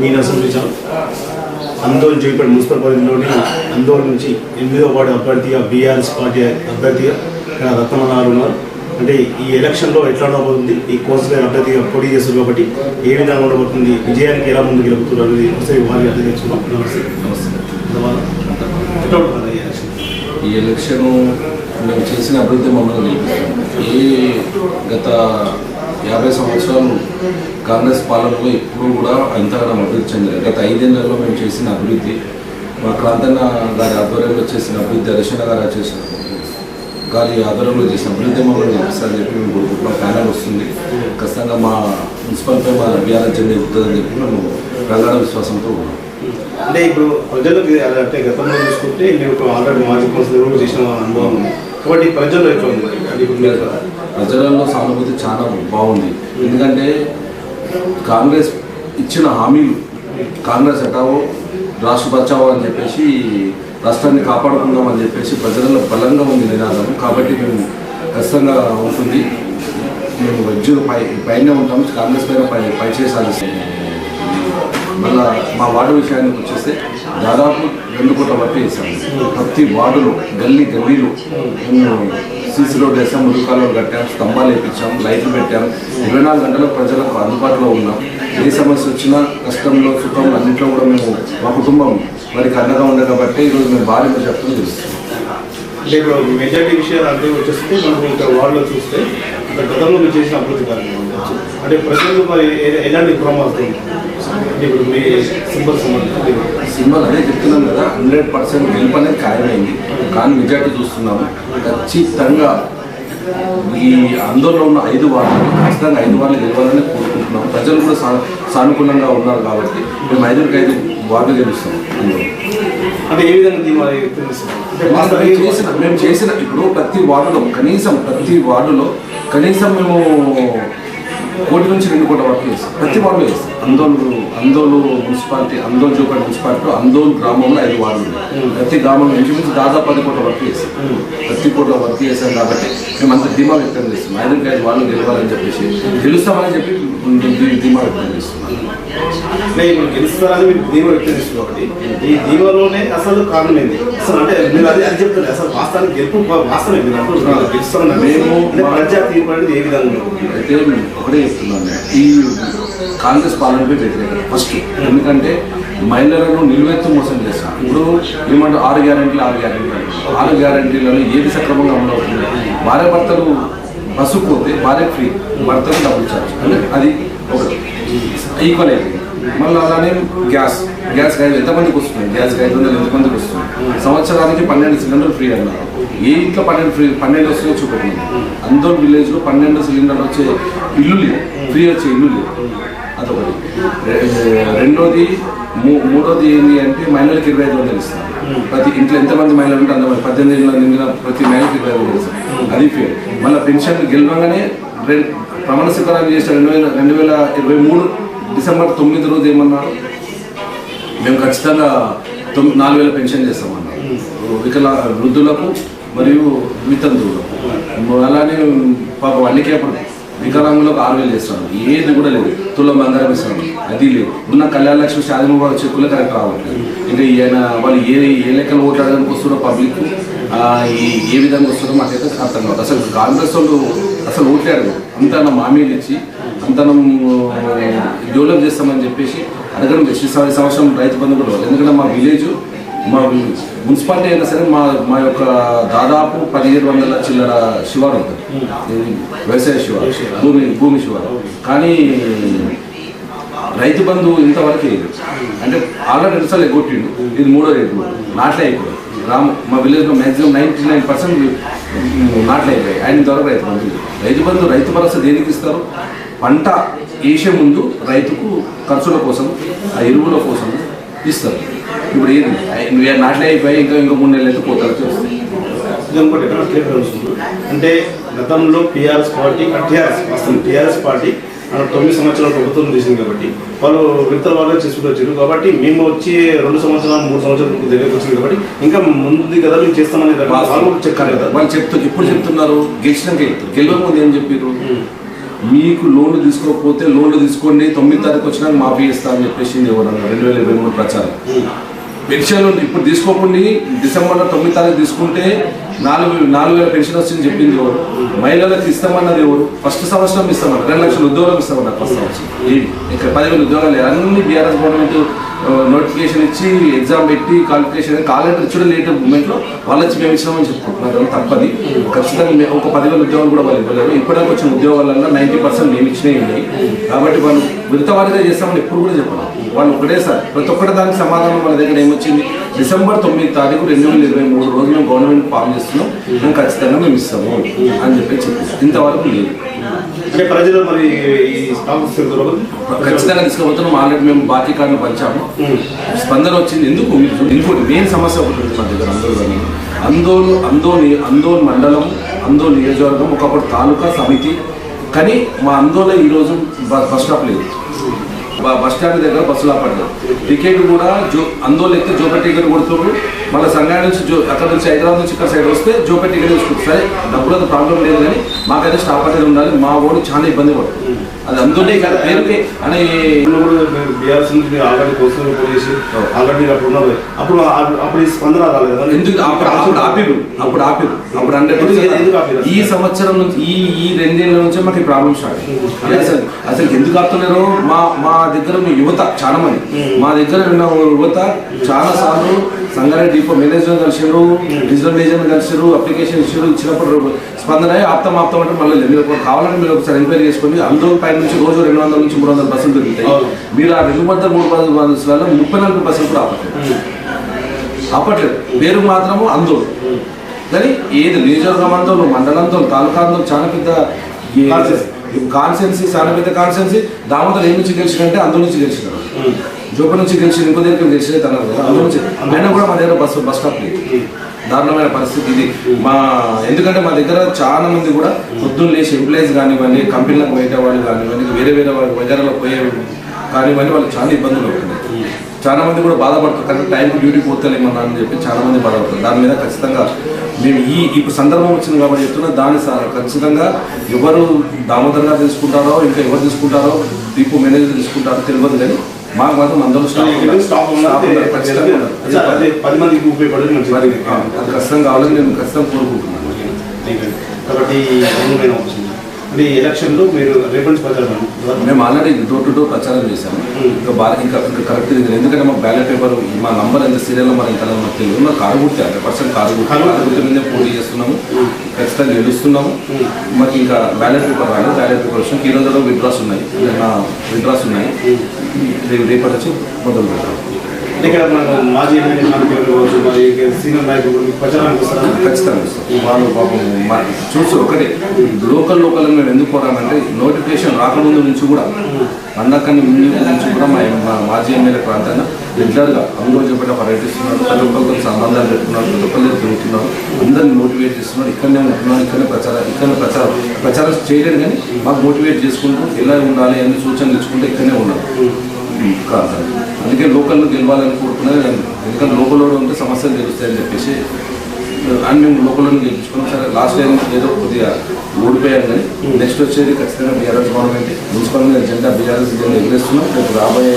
మీ Narasimha Andol Jaipeta municipal పరిధిలోని అందోల్ నుంచి ఎనిమిదో వార్డు అభ్యర్థిగా బీఆర్ఎస్ పార్టీ అభ్యర్థిగా ఇక్కడ రత్నమన్నారు ఉన్నారు. అంటే ఈ ఎలక్షన్లో ఎట్లా ఉండబోతుంది? ఈ కోర్సులో అభ్యర్థిగా పోటీ చేస్తారు కాబట్టి ఏ విధంగా ఉండబోతుంది? విజయానికి ఎలా ముందుకు వెళ్తున్నారు అనేది ఒకసారి వారి అర్థం తెచ్చుకున్నాం నమస్తే. నమస్తే ఈ ఎలక్షన్ మేము చేసిన అభివృద్ధి మమ్మల్ని ఏ గత యాభై సంవత్సరాలు కాంగ్రెస్ పాలనలో ఎప్పుడు కూడా అంతగానో అభివృద్ధి చెందలేదు. గత ఐదేళ్ళలో మేము చేసిన అభివృద్ధి మా ప్రాంతన్న గారి ఆధ్వర్యంలో చేసిన అభివృద్ధి హరిశన గారు చేసిన గారి ఆధ్వర్యంలో చేసిన అభివృద్ధి మమ్మల్ని గెలిపిస్తారని చెప్పి మేము కోరుకుంటున్నాం. ప్యానల్ వస్తుంది. ఖచ్చితంగా మా మున్సిపాలిటీ మా బీఆర్ఎస్ జెండా ఎక్కుతుందని చెప్పి మేము ప్రగాఢ విశ్వాసంతో ఉన్నాం. అంటే ఇప్పుడు ప్రజలకు అంటే గతంలో చూసుకుంటే నేను ఆల్రెడీ మాజీ కౌన్సిలర్ చేసిన అనుభవం ఉంది. కాబట్టి ప్రజల్లో ఎట్లా ఉంది. ప్రజలలో సానుభూతి చాలా బాగుంది. ఎందుకంటే కాంగ్రెస్ ఇచ్చిన హామీలు కాంగ్రెస్ ఎటావో రాష్ట్ర బచావో అని చెప్పేసి రాష్ట్రాన్ని కాపాడుకుందాం అని చెప్పేసి ప్రజలలో బలంగా ఉంది నినాదం. కాబట్టి మేము ఖచ్చితంగా ఉంటుంది. మేము వెజ్జులు పై పైన ఉంటాము కాంగ్రెస్ పైన పై పై చేసాల్సి మళ్ళీ మా వార్డు విషయానికి వచ్చేస్తే దాదాపు రెండు కోట్ల వరకు వేసాము ప్రతి వార్డులో గల్లీ గల్లీలో మేము సీసీ రోడ్ వేసాం మురుకాలు కట్టాం స్తంభాలు వేయించాం లైట్లు పెట్టాం. ఇరవై నాలుగు గంటలు ప్రజలకు అందుబాటులో ఉన్నాం. ఏ సమస్య వచ్చినా కష్టంలో సుఖంలో అన్నింటిలో కూడా మేము మా కుటుంబం వారికి అండగా ఉంది కాబట్టి ఈరోజు మేము భారీ చెప్తాం తెలుస్తాం అంటే ఇప్పుడు మెజారిటీ విషయాలు అంటే వచ్చేస్తే మనం ఇంకా వార్డులో చూస్తే గతంలో మీరు చేసిన అభివృద్ధి కార్యక్రమం అంటే ప్రజలకు మరి ఎలాంటి ప్రమాదం ఇప్పుడు మీ సింబల్ సినిమాలు అదే చెప్తున్నాం కదా హండ్రెడ్ పర్సెంట్ గెలుపు అనేది ఖాయమైంది. కానీ మెజార్టీ చూస్తున్నాము. ఖచ్చితంగా ఈ ఆందోళనలో ఉన్న ఐదు వార్డులు ఖచ్చితంగా ఐదు వార్డులు గెలవాలని కోరుకుంటున్నాం ప్రజలు కూడా సా సానుకూలంగా ఉన్నారు కాబట్టి మేము ఐదుకి ఐదు వార్డులు గెలుస్తాం అంటే ఏ విధంగా చేసిన మేము చేసిన ఇప్పుడు ప్రతి వార్డులో కనీసం ప్రతి వార్డులో కనీసం మేము కోటి నుంచి రెండు కోట్ల వరకు చేస్తాం ప్రతి వార్డులో చేస్తాం అందోలు అందోలు మున్సిపాలిటీ అందోలు చూపటి మున్సిపాలిటీలో అందోలు గ్రామంలో ఐదు వార్డులు ఉన్నాయి. ప్రతి గ్రామంలో నుంచి నుంచి దాదాపు పది కోట్ల వరకు చేస్తాం ప్రతి కోట్ల వరకు చేస్తాం కాబట్టి మేము అంత ధీమా వ్యక్తం చేస్తాం ఐదుకి ఐదు వాళ్ళు గెలవాలని చెప్పేసి గెలుస్తామని చెప్పి ధీమా వ్యక్తం చేస్తున్నాం. అంటే ఇప్పుడు గెలుస్తారని మీరు ధీమా వ్యక్తం చేస్తున్నారు కాబట్టి ఈ ధీమాలోనే అసలు కారణం ఏంది అసలు అంటే మీరు అది అది చెప్తారు అసలు వాస్తవానికి గెలుపు వాస్తవమే. మీరు అంటున్నారు మేము- ప్రజా తీర్పు అనేది ఏ విధంగా అయితే ఒకటే చెప్తున్నాను. ఈ కాంగ్రెస్ పాలనపై వ్యతిరేకత ఫస్ట్ ఎందుకంటే మహిళలను నిలువెత్తు మోసం చేస్తాం ఇప్పుడు ఏమంటారు? ఆరు గ్యారెంటీలు ఆరు గ్యారెంటీలు. ఆరు గ్యారెంటీలలో ఏది సక్రమంగా అమలు అవుతుంది భార్య భర్తలు బస్సు పోతే భార్య ఫ్రీ భర్తకు డబ్బులు అంటే అది ఒకటి ఈక్వల్ అయిపోయింది మళ్ళీ అలానే గ్యాస్ గ్యాస్ గైడ్ ఎంతమందికి వస్తుంది? గ్యాస్ గైడ్ వందలు ఎంతమందికి వస్తుంది. సంవత్సరానికి పన్నెండు సిలిండర్లు ఫ్రీ అన్నారు. ఏ ఇంట్లో పన్నెండు ఫ్రీ పన్నెండు వస్తుందో చూపెట్టింది అందరూ విలేజ్లో పన్నెండు సిలిండర్లు వచ్చే ఇల్లు లేవు. ఫ్రీ వచ్చే ఇల్లు లేవు. అదొకటి. రెండోది మూ- మూడోది ఏంటి అంటే మహిళలకు ఇరవై ఐదు వందలు ఇస్తారు. ప్రతి ఇంట్లో ఎంతమంది మహిళలు ఉంటే అంతమంది పద్దెనిమిది ఏళ్ళ నిండిన ప్రతి మహిళకి ఇరవై ఐదు వందలు ఇస్తారు. అది ఫేర్ మళ్ళీ పెన్షన్ గెలవగానే రెం- ప్రమాణ స్వీకారం చేసిన రెండు వేల రెండు వేల ఇరవై మూడు డిసెంబర్ తొమ్మిది రోజు ఏమన్నారు? మేము ఖచ్చితంగా తొమ్మిది నాలుగు వేల పెన్షన్ చేస్తామన్నారు. వికలా వృద్ధులకు మరియు వితంతువులకు అలానే పాపం అన్నికే అప్పుడు వికలాంగులకు ఆరు వేలు చేస్తాను. ఏది కూడా లేదు. తులం బంగారం ఇస్తాను. అది లేదు. ఉన్న కళ్యాణ లక్ష్మి షాది బాబు చెక్కులు కరెక్ట్ రావట్లేదు. ఇంకా ఈయన వాళ్ళు ఏ ఏ లెక్కలు ఓట్లాడడానికి వస్తున్నారో పబ్లిక్ ఏ విధంగా వస్తుందో మాకైతే అర్థం కాదు అసలు కాంగ్రెస్ వాళ్ళు అసలు ఓట్లాడు అంత హామీలు ఇచ్చి అంతనం డెవలప్ చేస్తామని చెప్పేసి అడగడం ప్రతి సంవత్సరం రైతు బంధు కూడా ఎందుకంటే మా విలేజ్ మా మున్సిపాలిటీ అయినా సరే మా మా యొక్క దాదాపు పదిహేడు వందల చిల్లర శివారు ఉంటుంది. వ్యవసాయ శివారు భూమి భూమి శివారు. కానీ రైతు బంధు ఇంతవరకు లేదు. అంటే ఆల్రెడీ రెండు సార్లు ఎగ్గొట్టిండు. ఇది మూడో రేటు నాట్లే అయిపోయింది రామ్ మా విలేజ్లో మ్యాక్సిమం నైంటీ నైన్ పర్సెంట్ నాట్లే అయిపోయాయి. ఆయన ద్వారా రైతు బంధు రైతు బంధు రైతు భరోసా దేనికి ఇస్తారు? పంట వేసే ముందు రైతుకు ఖర్చుల కోసం ఆ ఎరువుల కోసం ఇస్తారు. ఇప్పుడు ఏది? నువ్వు నాట్లే అయిపోయి ఇంకా ఇంకా మూడు నెలలు అయితే పోతారు ఎక్కడ క్లియర్ అంటే గతంలో టీఆర్ఎస్ పార్టీ టీఆర్ఎస్ వాస్తవం టీఆర్ఎస్ పార్టీ తొమ్మిది సంవత్సరాలు ప్రభుత్వం చేసింది కాబట్టి వాళ్ళు విడతల వాళ్ళు చేసుకుంటూ వచ్చారు కాబట్టి మేము వచ్చి రెండు సంవత్సరాలు మూడు సంవత్సరాలు దగ్గరకు వచ్చింది కాబట్టి ఇంకా ముందు కదా మేము చేస్తామని వాళ్ళు కూడా చెప్పారు కదా. వాళ్ళు చెప్తూ ఇప్పుడు చెప్తున్నారు? గెలిచినాక చెప్తారు. గెలవక ముందు ఏం చెప్పారు మీకు లోన్లు తీసుకోకపోతే లోన్లు తీసుకోండి తొమ్మిది తారీఖు వచ్చినాక మాఫీ ఇస్తా అని చెప్పేసి ఎవరన్నా రెండు వేల ఇరవై మూడు ప్రచారం. పెన్షన్ ఇప్పుడు తీసుకోకుండా డిసెంబర్లో తొమ్మిది తారీఖు తీసుకుంటే నాలుగు నాలుగు వేల పెన్షన్ వచ్చింది చెప్పింది ఎవరు? మహిళలకు ఇస్తామన్నది ఎవరు? ఫస్ట్ సంవత్సరం ఇస్తామన్నారు రెండు లక్షల ఉద్యోగాలు ఇస్తామన్నారు ఫస్ట్ సంవత్సరం. ఇక్కడ పదివేల ఉద్యోగాలు. అన్ని బీఆర్ఎస్ గవర్నమెంట్ నోటిఫికేషన్ ఇచ్చి ఎగ్జామ్ పెట్టి క్వాలిఫికేషన్ కాలేటర్ ఇచ్చడం లేట్ మూమెంట్లో వాళ్ళు వచ్చి మేము ఇచ్చామని చెప్పుకుంటున్నారు తప్పది. ఖచ్చితంగా ఒక పదివేల ఉద్యోగాలు కూడా వాళ్ళు ఇవ్వలేదు ఇప్పటిదాకా వచ్చిన ఉద్యోగాలన్నా నైంటీ పర్సెంట్ మేము ఇచ్చినవి ఉన్నాయి. కాబట్టి వాళ్ళు విడతవారిగా చేస్తామని ఎప్పుడు కూడా చెప్పాలి. వాళ్ళు ఒకటేసారి ప్రతి ఒక్కటి దానికి సమాధానం మన దగ్గర ఏమొచ్చింది? డిసెంబర్ తొమ్మిది తారీఖు రెండు వేల ఇరవై మూడు రోజులు మేము గవర్నమెంట్ ఫామ్ చేస్తున్నాం. మేము ఖచ్చితంగా మేము ఇస్తాము అని చెప్పి చెప్పేసి ఇంతవరకు లేదు. అంటే ప్రజలు మరి ఖచ్చితంగా తీసుకుపోతున్నాం. ఆల్రెడీ మేము బాకీ కార్డులు పంచాము. స్పందన వచ్చింది. ఎందుకు? ఇంకోటి మెయిన్ సమస్య ఒకటి ఉంది మా దగ్గర అందరూ అందోలు అందోని అందోల్ మండలం అందోల్ నియోజకవర్గం ఒకప్పుడు తాలూకా సమితి. కానీ మా అందోలో ఈరోజు బస్ స్టాప్ లేదు. బస్ స్టాండ్ దగ్గర బస్సులు ఆపడ్డారు టికెట్ కూడా జో అందోళ్ళు ఎక్కితే జోపే టికెట్ కొడుతున్నారు. మళ్ళీ సంగారెడ్డి నుంచి జో అక్కడ నుంచి హైదరాబాద్ నుంచి ఇక్కడ సైడ్ వస్తే జోపే టికెట్ తీసుకుంటారు సరే డబ్బులతో ప్రాబ్లం లేదు కానీ మాకైతే స్టాప్ అనేది ఉండాలి మా ఓడి చాలా ఇబ్బంది పడుతుంది అది అందులోనే కాదు పేరుకి. అని బీఆర్ఎస్ నుంచి ఆల్రెడీ కోర్సులు పోయేసి ఆల్రెడీ అప్పుడు ఉన్నారు. అప్పుడు అప్పుడు ఈ స్పందన రాలేదు? ఎందుకు? అప్పుడు అప్పుడు ఆపిరు. అప్పుడు ఆపిరు. అప్పుడు హండ్రెడ్ ఆపిరు? ఈ సంవత్సరం నుంచి ఈ ఈ రెండేళ్ళ నుంచే మాకు ప్రాబ్లం స్టార్ట్ అసలు అసలు ఎందుకు ఆపుతున్నారు? మా మా దగ్గర యువత చాలా మంది. మా దగ్గర ఉన్న యువత చాలా సార్లు సంగారెడ్డి డిపో మేనేజర్ కలిసారు డిజిటల్ మేనేజర్ కలిసారు అప్లికేషన్ ఇచ్చారు ఇచ్చినప్పుడు స్పందన ఆప్తం ఆప్తం అంటే మళ్ళీ. మీరు ఒకటి కావాలంటే మీరు ఒకసారి ఎంక్వైరీ చేసుకొని అందరూ పై నుంచి రోజు రెండు వందల నుంచి మూడు వందల బస్సులు దొరుకుతాయి. మీరు ఆ రెండు వందల మూడు వందల బస్సులలో ముప్పై నాలుగు బస్సులు కూడా ఆపట్లేదు. ఆపట్లేదు. పేరు మాత్రము అందోళన కానీ ఏది నియోజకవర్గం అందోళన మండలంతో తాలూకా అందోళన చాలా పెద్ద. కాన్సెన్సీ. చాలా పెద్ద కాన్సెన్సీ. దామోదర్ ఏ నుంచి గెలిచినంటే అందులో నుంచి గెలిచినారు. జోప నుంచి గెలిచి ఇంకో దగ్గర అన్నారు కదా అందులో నుంచి అయినా కూడా మా దగ్గర బస్సు బస్ స్టాప్ లేదు. దారుణమైన పరిస్థితి ఇది. మా ఎందుకంటే మా దగ్గర చాలా మంది కూడా పొద్దున్న లేచి ఎంప్లాయీస్ కానివ్వండి కంపెనీలకు బయట వాళ్ళు కానివ్వండి వేరే వేరే వాళ్ళు వగేరాలో పోయే కానివ్వండి వాళ్ళకి చాలా ఇబ్బందులు అవుతున్నాయి చాలా మంది కూడా బాధపడుతారు కానీ టైంకి డ్యూటీ పోతలేమన్నా అని చెప్పి చాలా మంది బాధపడతారు దాని మీద ఖచ్చితంగా మేము ఈ ఇప్పుడు సందర్భం వచ్చింది కాబట్టి చెప్తున్నా దాని ఖచ్చితంగా ఎవరు దామోదర్ గారు తీసుకుంటారో ఇంకా ఎవరు తీసుకుంటారో దీపు మేనేజర్ తీసుకుంటారో తెలియదు కానీ మాకు మాత్రం అందరూ స్టాఫ్ పది మందికి ఉపయోగపడేది అది ఖచ్చితంగా కావాలని నేను ఖచ్చితంగా కోరుకుంటున్నాను. కాబట్టి. అంటే ఎలక్షన్లో మీరు నుంచి ప్రచారం మేము ఆల్రెడీ డోర్ టు డోర్ ప్రచారం చేశాము. ఇంకా బాగా ఇంకా ఇంకా కరెక్ట్ ఇది. ఎందుకంటే మా బ్యాలెట్ పేపర్ మా నంబర్ ఎంత సీరియల్ నెంబర్ ఎంత మాకు తెలియదు. మా కారు గుర్తి హండ్రెడ్ పర్సెంట్ కారు గుర్తి. మీదే పోటీ చేస్తున్నాము. ఖచ్చితంగా గెలుస్తున్నాము. మాకు ఇంకా బ్యాలెట్ పేపర్ రాలేదు. బ్యాలెట్ పేపర్ వచ్చిన ఈ రోజు విడ్రాస్ ఉన్నాయి. విడ్రాస్ ఉన్నాయి. రేపు రేపటి వచ్చి మొదలు పెడతాం ఇక్కడ మన మాజీ ఎమ్మెల్యే కావచ్చు, మరి సీనియర్ నాయకులు ప్రచారానికి వస్తారా? ఖచ్చితంగా వస్తారు వాళ్ళు పాపం చూసి ఒకటే లోకల్ లోకల్ మేము ఎందుకు పోరామంటే నోటిఫికేషన్ రాకముందు నుంచి కూడా అన్నకని ముందు నుంచి కూడా మా మాజీ ఎమ్మెల్యే ప్రాంతాన్ని రెగ్యులర్గా అందులో చెప్పిన పర్యటిస్తున్నాడు ప్రతి ఒక్కరితో సంబంధాలు పెట్టుకున్నాడు ప్రతి ఒక్కరితో తిరుగుతున్నారు అందరిని మోటివేట్ చేస్తున్నారు ఇక్కడనే ఉంటున్నారు ఇక్కడనే ప్రచారం ఇక్కడనే ప్రచారం. ప్రచారం చేయలేదు కానీ మాకు మోటివేట్ చేసుకుంటూ ఎలా ఉండాలి అన్ని సూచనలు ఇచ్చుకుంటే ఇక్కడనే ఉన్నారు. కాదు. అందుకే లోకల్లో గెలవాలని కోరుకున్నది నేను. ఎందుకంటే లోకల్లో ఉంటే సమస్యలు తెలుస్తాయని చెప్పేసి అని మేము లోకల్లో గెలిపించుకున్నాం సరే లాస్ట్ టైం ఏదో కొద్దిగా ఓడిపోయాం కానీ నెక్స్ట్ వచ్చేది ఖచ్చితంగా బీఆర్ఎస్ గవర్నమెంట్ మున్సిపల్ జెండా బీఆర్ఎస్ జెండా ఎగిరేస్తున్నాం. రేపు రాబోయే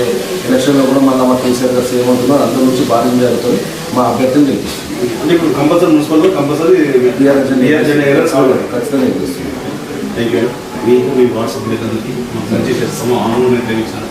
ఎలక్షన్లో కూడా మళ్ళీ మా కేసీఆర్ గారు సేమ్ అవుతున్నారు. అందరి నుంచి భారీ జరుగుతుంది మా అభ్యర్థిని గెలిపిస్తున్నాం అంటే ఇప్పుడు కంపల్సరీ మున్సిపల్లో కంపల్సరీ బీఆర్ఎస్ జెండా. ఖచ్చితంగా థ్యాంక్ యూ మీ వాట్సాప్ లేదండి మంచి చేస్తాము ఆనందం తెలియజేశారు